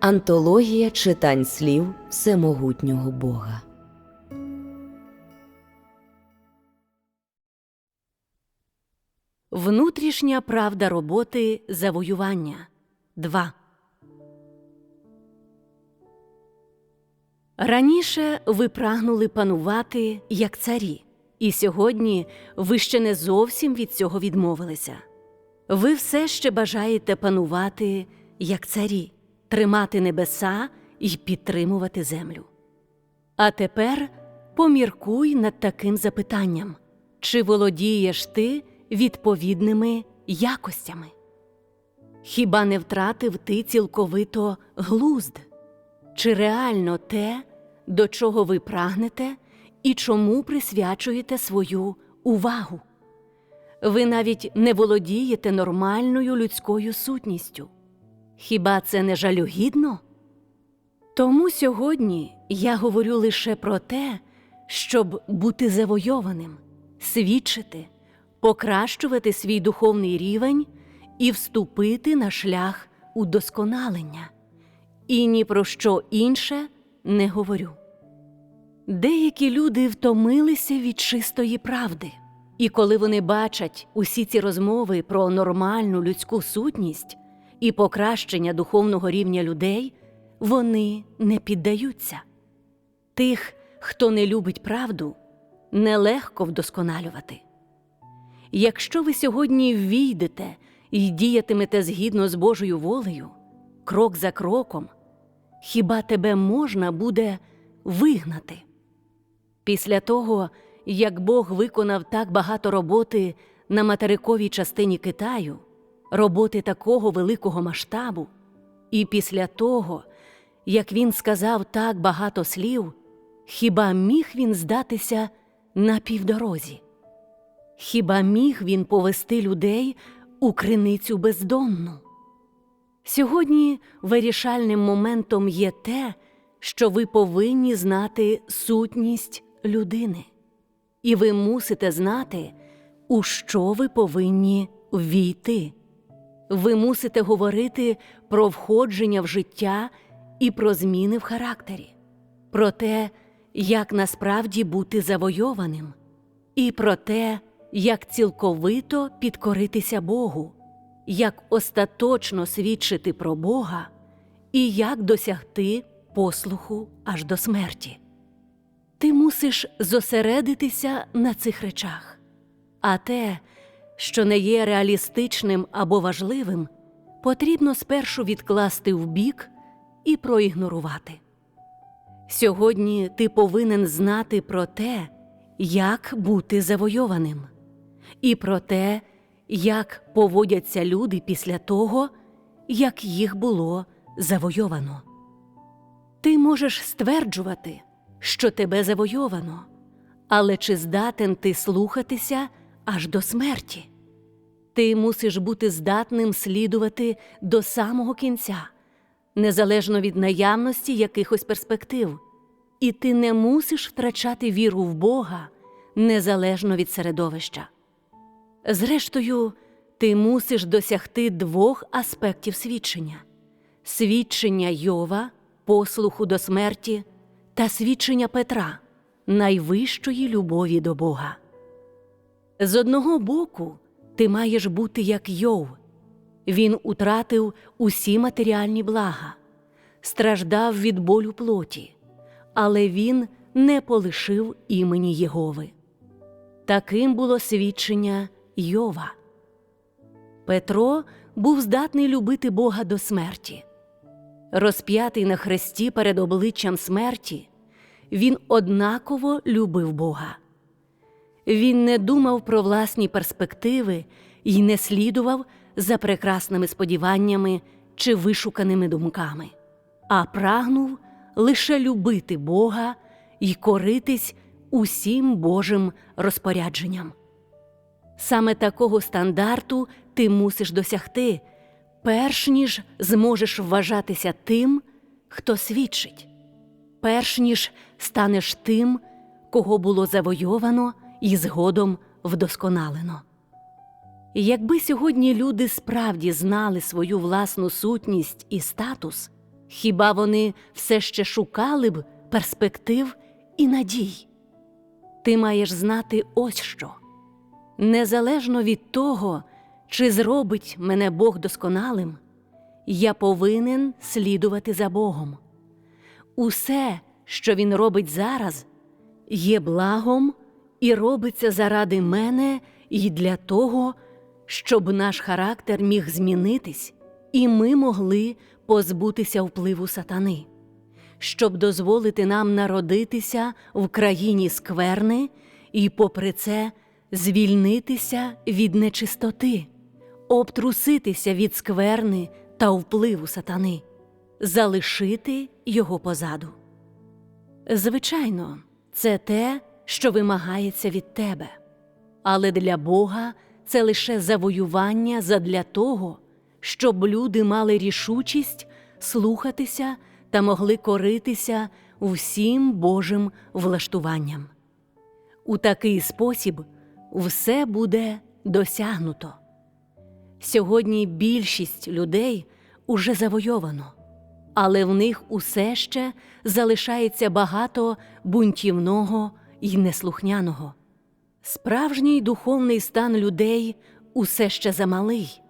Антологія читань слів Всемогутнього Бога. Внутрішня правда роботи завоювання 2 Раніше ви прагнули панувати як царі, і сьогодні ви ще не зовсім від цього відмовилися. Ви все ще бажаєте панувати як царі, тримати небеса і підтримувати землю. А тепер поміркуй над таким запитанням: чи володієш ти відповідними якостями? Хіба не втратив ти цілковито глузд? Чи реально те, до чого ви прагнете і чому присвячуєте свою увагу? Ви навіть не володієте нормальною людською сутністю. Хіба це не жалюгідно? Тому сьогодні я говорю лише про те, щоб бути завойованим, свідчити, покращувати свій духовний рівень і вступити на шлях удосконалення. І ні про що інше не говорю. Деякі люди втомилися від чистої правди, і коли вони бачать усі ці розмови про нормальну людську сутність і покращення духовного рівня людей, вони не піддаються. Тих, хто не любить правду, нелегко вдосконалювати. Якщо ви сьогодні ввійдете і діятимете згідно з Божою волею, крок за кроком, хіба тебе можна буде вигнати? Після того, як Бог виконав так багато роботи на материковій частині Китаю, роботи такого великого масштабу, і після того, як він сказав так багато слів, хіба міг він здатися на півдорозі? Хіба міг він повести людей у криницю бездонну? Сьогодні вирішальним моментом є те, що ви повинні знати сутність людини, і ви мусите знати, у що ви повинні ввійти. Ви мусите говорити про входження в життя і про зміни в характері, про те, як насправді бути завойованим, і про те, як цілковито підкоритися Богу, як остаточно свідчити про Бога і як досягти послуху аж до смерті. Ти мусиш зосередитися на цих речах, а те, що не є реалістичним або важливим, потрібно спершу відкласти вбік і проігнорувати. Сьогодні ти повинен знати про те, як бути завойованим, і про те, як поводяться люди після того, як їх було завойовано. Ти можеш стверджувати, що тебе завойовано, але чи здатен ти слухатися аж до смерті? Ти мусиш бути здатним слідувати до самого кінця, незалежно від наявності якихось перспектив, і ти не мусиш втрачати віру в Бога незалежно від середовища. Зрештою, ти мусиш досягти двох аспектів свідчення свідчення Йова, послуху до смерті, та свідчення Петра, найвищої любові до Бога. З одного боку, ти маєш бути як Йов. Він утратив усі матеріальні блага, страждав від болю плоті, але він не полишив імені Єгови. Таким було свідчення Йова. Петро був здатний любити Бога до смерті. Розп'ятий на хресті перед обличчям смерті, він однаково любив Бога. Він не думав про власні перспективи і не слідував за прекрасними сподіваннями чи вишуканими думками, а прагнув лише любити Бога і коритись усім Божим розпорядженням. Саме такого стандарту ти мусиш досягти, перш ніж зможеш вважатися тим, хто свідчить, перш ніж станеш тим, кого було завойовано і згодом вдосконалено. Якби сьогодні люди справді знали свою власну сутність і статус, Хіба вони все ще шукали б перспектив і надій? Ти маєш знати ось що. Незалежно від того, чи зробить мене Бог досконалим, я повинен слідувати за Богом. Усе, що Він робить зараз, є благом і робиться заради мене і для того, щоб наш характер міг змінитись, і ми могли позбутися впливу сатани, щоб дозволити нам народитися в країні скверни і, попри це, звільнитися від нечистоти, обтруситися від скверни та впливу сатани, залишити його позаду. Звичайно, це те, що вимагається від тебе, але для Бога це лише завоювання задля того, щоб люди мали рішучість слухатися та могли коритися всім Божим влаштуванням. У такий спосіб все буде досягнуто. Сьогодні більшість людей уже завойовано, але в них усе ще залишається багато бунтівного і неслухняного. Справжній духовний стан людей усе ще замалий,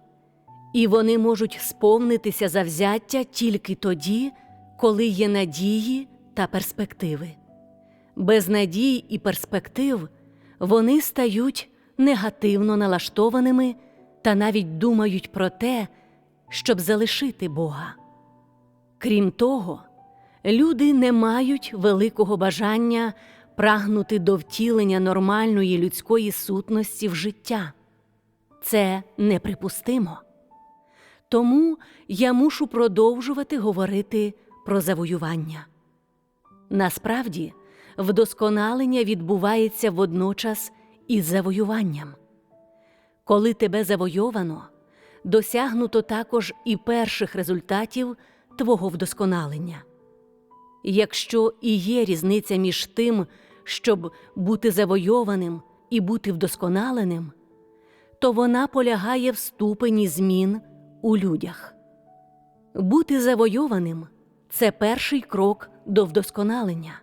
і вони можуть сповнитися завзяття тільки тоді, коли є надії та перспективи. Без надій і перспектив вони стають негативно налаштованими та навіть думають про те, щоб залишити Бога. Крім того, люди не мають великого бажання прагнути до втілення нормальної людської сутності в життя. Це неприпустимо. Тому я мушу продовжувати говорити про завоювання. Насправді, вдосконалення відбувається водночас із завоюванням. Коли тебе завойовано, досягнуто також і перших результатів твого вдосконалення. Якщо і є різниця між тим, щоб бути завойованим і бути вдосконаленим, то вона полягає в ступені змін у людях. Бути завойованим це перший крок до вдосконалення,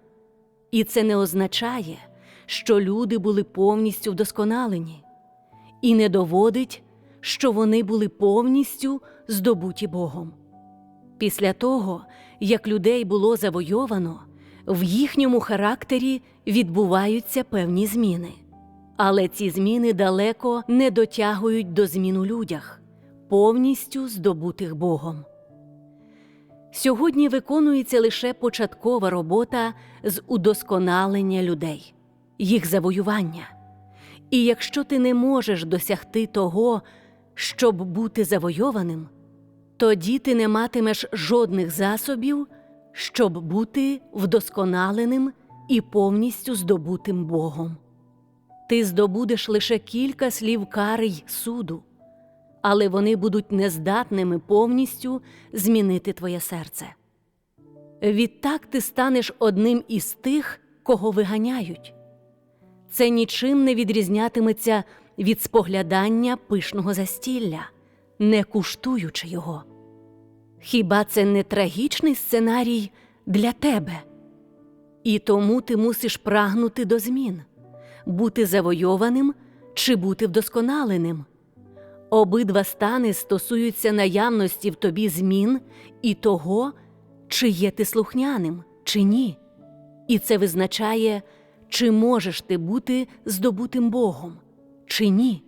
і це не означає, що люди були повністю вдосконалені, і не доводить, що вони були повністю здобуті Богом. Після того, як людей було завойовано, в їхньому характері відбуваються певні зміни. Але ці зміни далеко не дотягують до змін у людях, повністю здобутих Богом. Сьогодні виконується лише початкова робота з удосконалення людей, їх завоювання. І якщо ти не можеш досягти того, щоб бути завойованим, тоді ти не матимеш жодних засобів, щоб бути вдосконаленим і повністю здобутим Богом. Ти здобудеш лише кілька слів кари й суду, але вони будуть нездатними повністю змінити твоє серце. Відтак ти станеш одним із тих, кого виганяють. Це нічим не відрізнятиметься від споглядання пишного застілля, не куштуючи його. Хіба це не трагічний сценарій для тебе? І тому ти мусиш прагнути до змін, бути завойованим чи бути вдосконаленим. Обидва стани стосуються наявності в тобі змін і того, чи є ти слухняним, чи ні. І це визначає, чи можеш ти бути здобутим Богом, чи ні.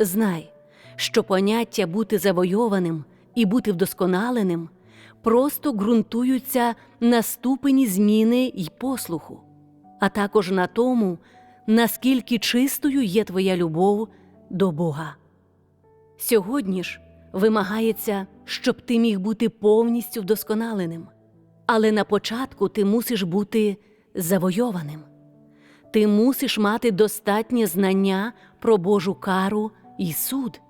Знай, що поняття бути завойованим і бути вдосконаленим просто ґрунтуються на ступені зміни й послуху, а також на тому, наскільки чистою є твоя любов до Бога. Сьогодні ж вимагається, щоб ти міг бути повністю вдосконаленим, але на початку ти мусиш бути завойованим. Ти мусиш мати достатнє знання про Божу кару і суд,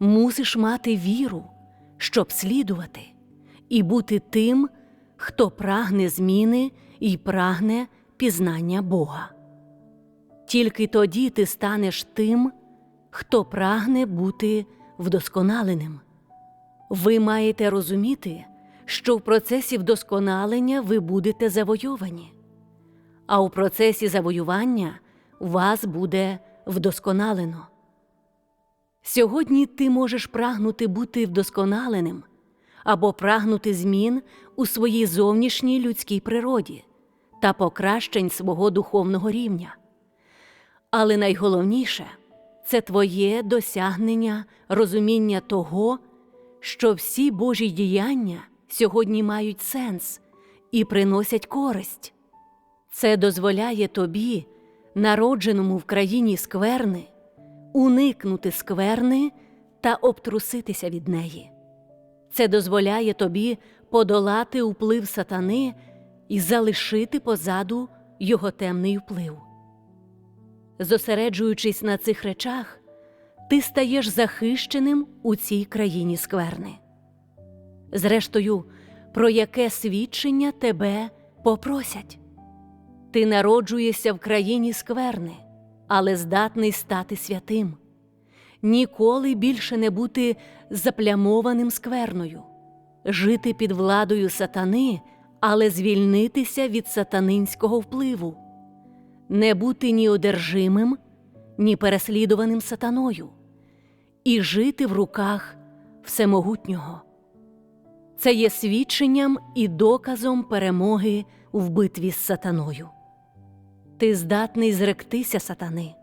мусиш мати віру, щоб слідувати, і бути тим, хто прагне зміни і прагне пізнання Бога. Тільки тоді ти станеш тим, хто прагне бути вдосконаленим. Ви маєте розуміти, що в процесі вдосконалення ви будете завойовані, а у процесі завоювання вас буде вдосконалено. Сьогодні ти можеш прагнути бути вдосконаленим або прагнути змін у своїй зовнішній людській природі та покращень свого духовного рівня. Але найголовніше це твоє досягнення розуміння того, що всі Божі діяння сьогодні мають сенс і приносять користь. Це дозволяє тобі, народженому в країні скверни, уникнути скверни та обтруситися від неї. Це дозволяє тобі подолати вплив сатани і залишити позаду його темний вплив. Зосереджуючись на цих речах, ти стаєш захищеним у цій країні скверни. Зрештою, про яке свідчення тебе попросять? Ти народжуєшся в країні скверни, але здатний стати святим, ніколи більше не бути заплямованим скверною, жити під владою сатани, але звільнитися від сатанинського впливу, не бути ні одержимим, ні переслідуваним сатаною, і жити в руках Всемогутнього. Це є свідченням і доказом перемоги в битві з сатаною. Ти здатний зректися сатани.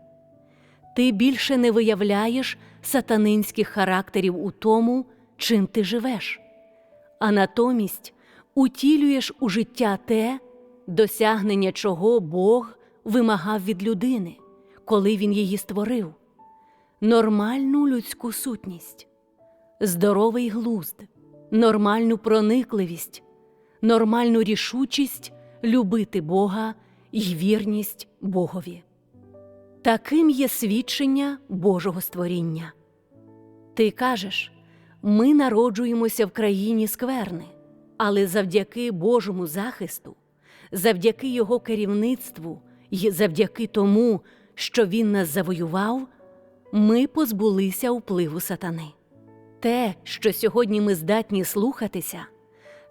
Ти більше не виявляєш сатанинських характерів у тому, чим ти живеш, а натомість утілюєш у життя те, досягнення чого Бог вимагав від людини, коли він її створив, нормальну людську сутність, здоровий глузд, нормальну проникливість, нормальну рішучість любити Бога і вірність Богові. Таким є свідчення Божого створіння. Ти кажеш, ми народжуємося в країні скверни, але завдяки Божому захисту, завдяки Його керівництву і завдяки тому, що Він нас завоював, ми позбулися впливу сатани. Те, що сьогодні ми здатні слухатися,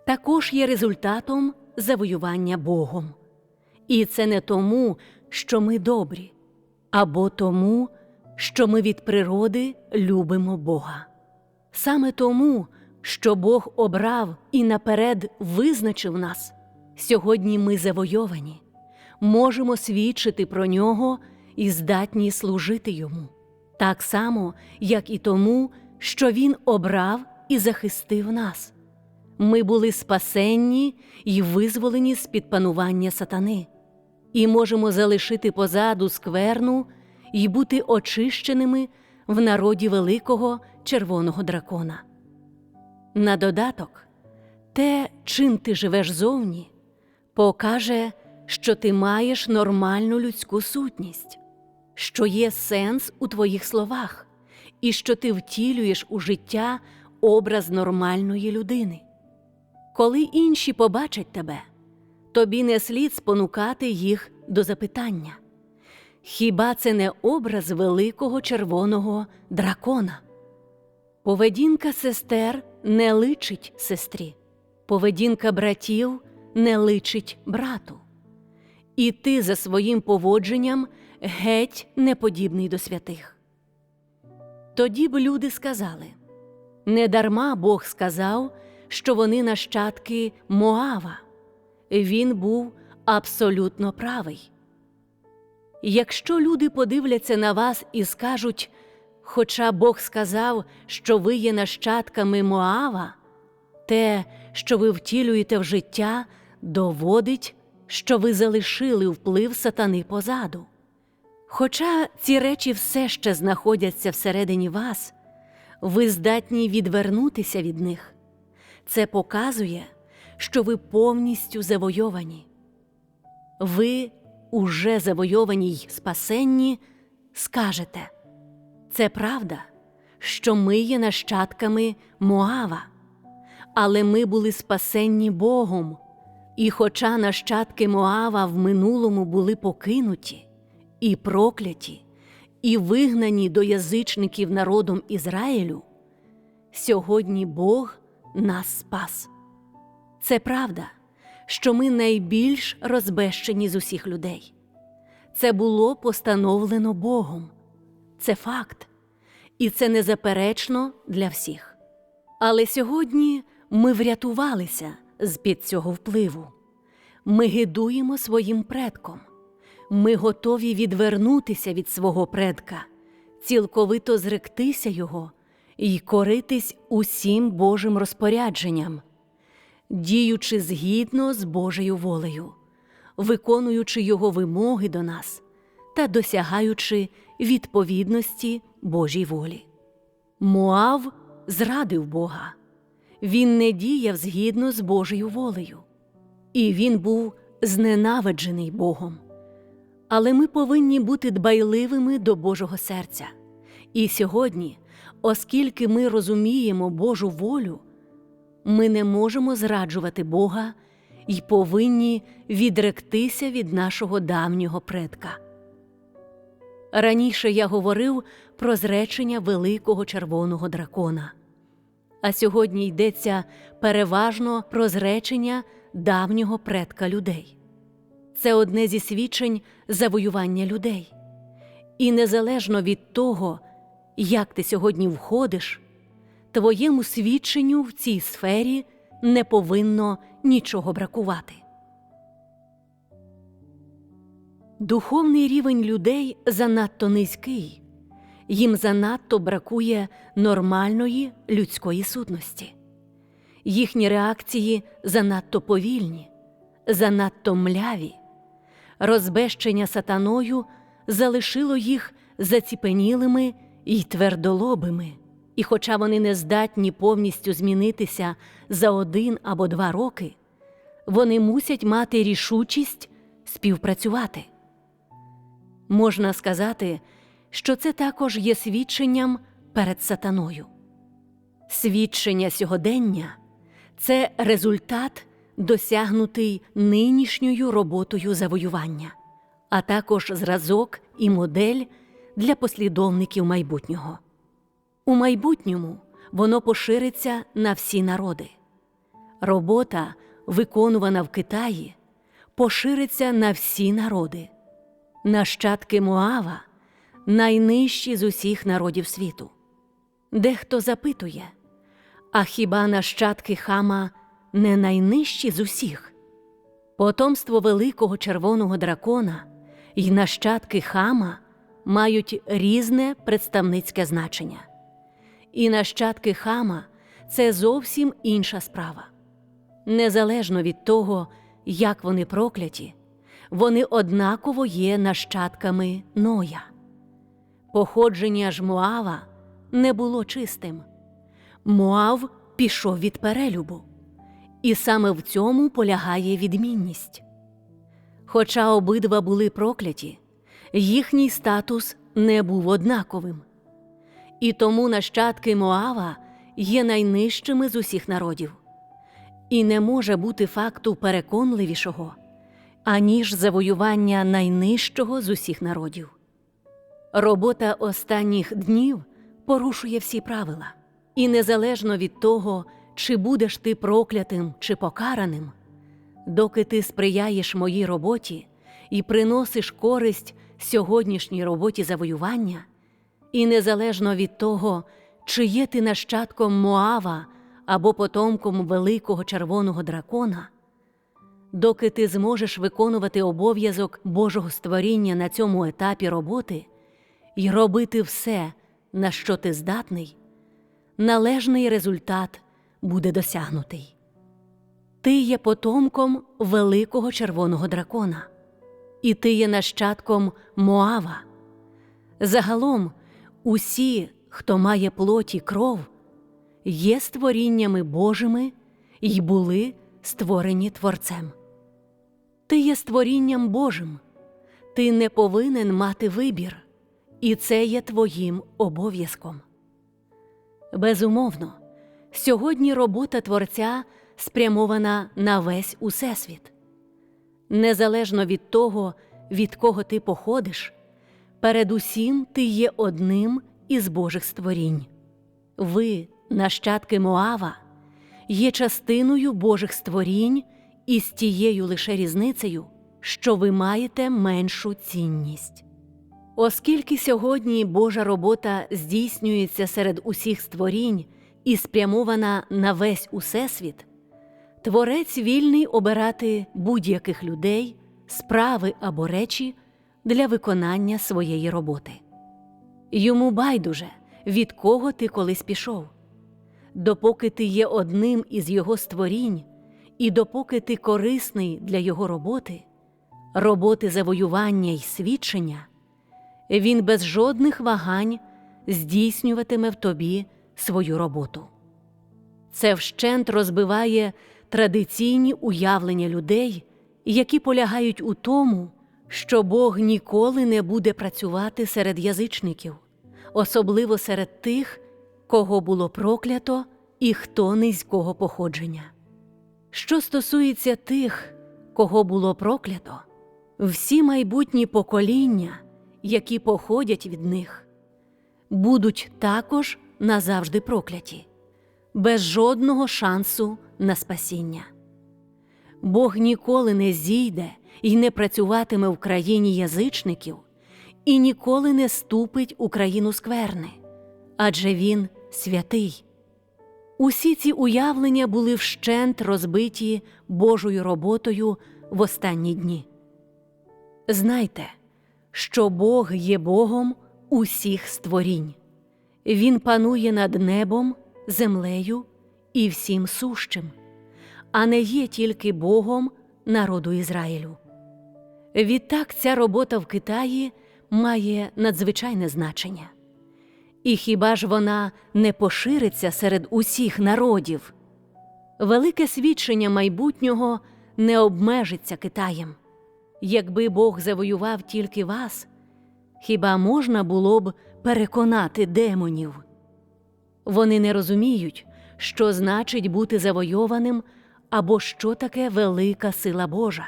також є результатом завоювання Богом. І це не тому, що ми добрі, або тому, що ми від природи любимо Бога. Саме тому, що Бог обрав і наперед визначив нас, сьогодні ми завойовані, можемо свідчити про нього і здатні служити йому, так само, як і тому, що Він обрав і захистив нас. Ми були спасенні й визволені з під панування сатани, і можемо залишити позаду скверну й бути очищеними в народі великого червоного дракона. На додаток, те, чим ти живеш зовні, покаже, що ти маєш нормальну людську сутність, що є сенс у твоїх словах, і що ти втілюєш у життя образ нормальної людини. Коли інші побачать тебе, тобі не слід спонукати їх до запитання. Хіба це не образ великого червоного дракона? Поведінка сестер не личить сестрі, поведінка братів не личить брату. І ти за своїм поводженням геть не подібний до святих. Тоді б люди сказали недарма Бог сказав, що вони нащадки Моава. Він був абсолютно правий. Якщо люди подивляться на вас і скажуть, хоча Бог сказав, що ви є нащадками Моава, те, що ви втілюєте в життя, доводить, що ви залишили вплив сатани позаду. Хоча ці речі все ще знаходяться всередині вас, ви здатні відвернутися від них. Це показує, що ви повністю завойовані. Ви уже завойовані й спасенні, скажете це правда, що ми є нащадками Моава, але ми були спасенні Богом, і хоча нащадки Моава в минулому були покинуті і прокляті, і вигнані до язичників народом Ізраїлю, сьогодні Бог нас спас. Це правда, що ми найбільш розбещені з усіх людей. Це було постановлено Богом. Це факт, і це незаперечно для всіх. Але сьогодні ми врятувалися з під цього впливу. Ми гидуємо своїм предком. Ми готові відвернутися від свого предка, цілковито зректися його і коритись усім Божим розпорядженням, діючи згідно з Божою волею, виконуючи Його вимоги до нас та досягаючи відповідності Божій волі. Моав зрадив Бога. Він не діяв згідно з Божою волею, і він був зненавиджений Богом. Але ми повинні бути дбайливими до Божого серця. І сьогодні, оскільки ми розуміємо Божу волю, ми не можемо зраджувати Бога і повинні відректися від нашого давнього предка. Раніше я говорив про зречення великого червоного дракона, а сьогодні йдеться переважно про зречення давнього предка людей. Це одне зі свідчень завоювання людей. І незалежно від того, як ти сьогодні входиш, твоєму свідченню в цій сфері не повинно нічого бракувати. Духовний рівень людей занадто низький, їм занадто бракує нормальної людської сутності. Їхні реакції занадто повільні, занадто мляві. Розбещення сатаною залишило їх заціпенілими й твердолобими, і, хоча вони не здатні повністю змінитися за один або два роки, вони мусять мати рішучість співпрацювати. Можна сказати, що це також є свідченням перед сатаною. Свідчення сьогодення це результат, досягнутий нинішньою роботою завоювання, а також зразок і модель для послідовників майбутнього. У майбутньому воно пошириться на всі народи. Робота, виконувана в Китаї, пошириться на всі народи. Нащадки Моава найнижчі з усіх народів світу. Дехто запитує, а хіба нащадки хама не найнижчі з усіх? Потомство великого червоного дракона і нащадки хама мають різне представницьке значення. І нащадки хама це зовсім інша справа. Незалежно від того, як вони прокляті, вони однаково є нащадками Ноя. Походження ж Моава не було чистим. Моав пішов від перелюбу, і саме в цьому полягає відмінність. Хоча обидва були прокляті, їхній статус не був однаковим. І тому нащадки Моава є найнижчими з усіх народів. І не може бути факту переконливішого, аніж завоювання найнижчого з усіх народів. Робота останніх днів порушує всі правила, і незалежно від того, чи будеш ти проклятим чи покараним, доки ти сприяєш моїй роботі і приносиш користь сьогоднішній роботі завоювання, і незалежно від того, чи є ти нащадком Моава або потомком великого червоного дракона, доки ти зможеш виконувати обов'язок Божого створіння на цьому етапі роботи і робити все, на що ти здатний, належний результат буде досягнутий. Ти є потомком великого червоного дракона, і ти є нащадком Моава. Загалом, усі, хто має плоті кров, є створіннями Божими й були створені Творцем. Ти є створінням Божим, ти не повинен мати вибір, і це є твоїм обов'язком. Безумовно, сьогодні робота Творця спрямована на весь Усесвіт. Незалежно від того, від кого ти походиш, передусім ти є одним із Божих створінь. Ви, нащадки Моава, є частиною Божих створінь із тією лише різницею, що ви маєте меншу цінність. Оскільки сьогодні Божа робота здійснюється серед усіх створінь і спрямована на весь усесвіт, Творець вільний обирати будь-яких людей, справи або речі для виконання своєї роботи. Йому байдуже, від кого ти колись пішов. Допоки ти є одним із його створінь, і допоки ти корисний для його роботи, роботи завоювання й свідчення, він без жодних вагань здійснюватиме в тобі свою роботу. Це вщент розбиває традиційні уявлення людей, які полягають у тому, що Бог ніколи не буде працювати серед язичників, особливо серед тих, кого було проклято і хто низького походження. Що стосується тих, кого було проклято, всі майбутні покоління, які походять від них, будуть також назавжди прокляті, без жодного шансу на спасіння. Бог ніколи не зійде і не працюватиме в країні язичників, і ніколи не ступить у країну скверни, адже Він святий. Усі ці уявлення були вщент розбиті Божою роботою в останні дні. Знайте, що Бог є Богом усіх створінь. Він панує над небом, землею і всім сущим, а не є тільки Богом народу Ізраїлю. Відтак ця робота в Китаї має надзвичайне значення. І хіба ж вона не пошириться серед усіх народів? Велике свідчення майбутнього не обмежиться Китаєм. Якби Бог завоював тільки вас, хіба можна було б переконати демонів? Вони не розуміють, що значить бути завойованим або що таке велика сила Божа.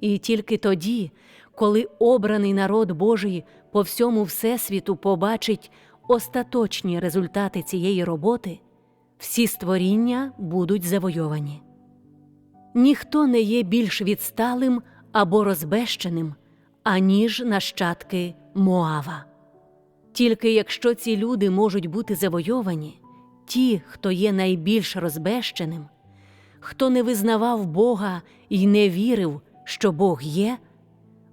І тільки тоді, коли обраний народ Божий по всьому Всесвіту побачить остаточні результати цієї роботи, всі створіння будуть завойовані. Ніхто не є більш відсталим або розбещеним, аніж нащадки Моава. Тільки якщо ці люди можуть бути завойовані, ті, хто є найбільш розбещеним, хто не визнавав Бога і не вірив, що Бог є,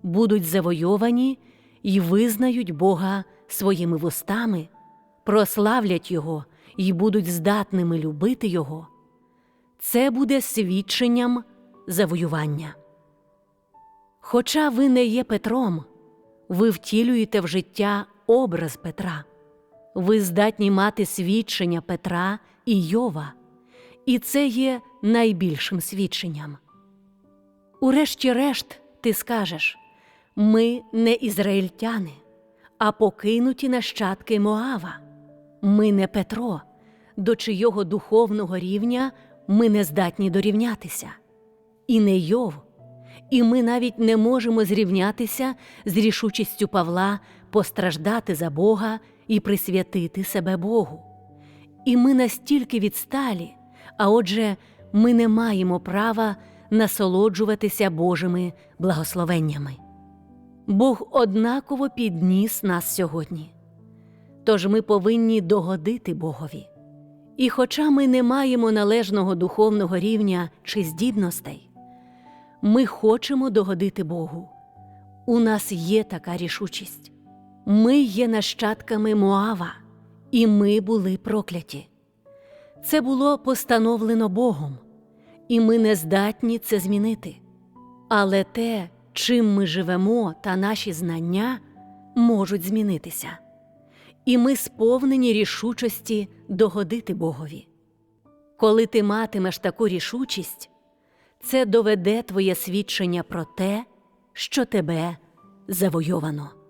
будуть завойовані і визнають Бога своїми вустами, прославлять Його і будуть здатними любити Його, це буде свідченням завоювання. Хоча ви не є Петром, ви втілюєте в життя образ Петра, ви здатні мати свідчення Петра і Йова, і це є найбільшим свідченням. Урешті-решт, ти скажеш ми не ізраїльтяни, а покинуті нащадки Моава. Ми не Петро, до чийого духовного рівня ми не здатні дорівнятися, і не Йов, і ми навіть не можемо зрівнятися з рішучістю Павла постраждати за Бога і присвятити себе Богу. І ми настільки відсталі, а отже, ми не маємо права насолоджуватися Божими благословеннями. Бог однаково підніс нас сьогодні. Тож ми повинні догодити Богові. І хоча ми не маємо належного духовного рівня чи здібностей, ми хочемо догодити Богу. У нас є така рішучість. Ми є нащадками Моава, і ми були прокляті. Це було постановлено Богом, і ми не здатні це змінити. Але те, чим ми живемо та наші знання, можуть змінитися. І ми сповнені рішучості догодити Богові. Коли ти матимеш таку рішучість, це доведе твоє свідчення про те, що тебе завойовано.